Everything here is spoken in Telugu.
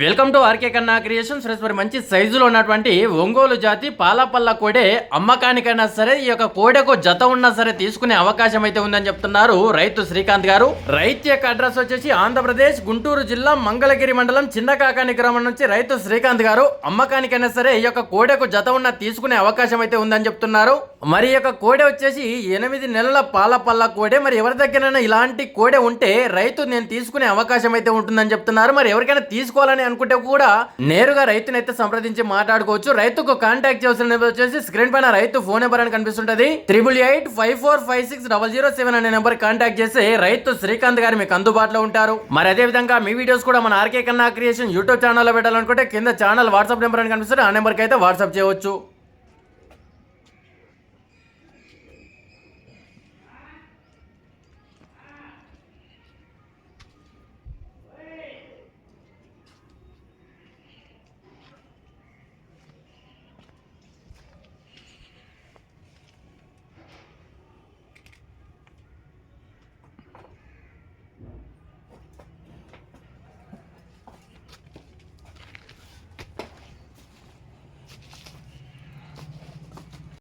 Welcome to RK Kanna creations. Friends మరి మంచి సైజులో ఉన్నటువంటి ఒంగోలు జాతి పాలపల్ల కోడే అమ్మకానికైనా సరే ఈ యొక్క కోడెకు జత ఉన్నా సరే తీసుకునే అవకాశం అయితే ఉందని చెప్తున్నారు రైతు శ్రీకాంత్ గారు. రైతు యొక్క అడ్రస్ వచ్చేసి ఆంధ్రప్రదేశ్ గుంటూరు జిల్లా మంగళగిరి మండలం చిన్న కాకాని గ్రామం నుంచి రైతు శ్రీకాంత్ గారు. అమ్మకానికైనా సరే ఈ యొక్క కోడెకు జత ఉన్న తీసుకునే అవకాశం అయితే ఉందని చెప్తున్నారు. మరి యొక్క కోడె వచ్చేసి ఎనిమిది నెలల పాలపల్ల కోడే. మరి ఎవరి దగ్గరైనా ఇలాంటి కోడె ఉంటే రైతు నేను తీసుకునే అవకాశం అయితే ఉంటుందని చెప్తున్నారు. మరి ఎవరికైనా తీసుకోవాలని అనుకుంటే కూడా నేరుగా రైతునైతే సంప్రదించి మాట్లాడుకోవచ్చు. రైతుకు కాంటాక్ట్ చేయాల్సిన నెంబర్ వచ్చేసి స్క్రీన్ పైన రైతు ఫోన్ నెంబర్ అని కనిపిస్తుంటది. Triple eight five four five six double zero seven అనే నెంబర్ కాంటాక్ట్ చేసి రైతు శ్రీకాంత్ గారు మీకు అందుబాటులో ఉంటారు. మరి అదే విధంగా మీ వీడియోస్ కూడా మన ఆర్కే కన్నా క్రియేషన్ యూట్యూబ్ ఛానల్లో పెట్టాలనుకుంటే కింద ఛానల్ వాట్సాప్ నెంబర్ అని కనిపిస్తుంది. ఆ నెంబర్కి అయితే వాట్సాప్ చేయవచ్చు.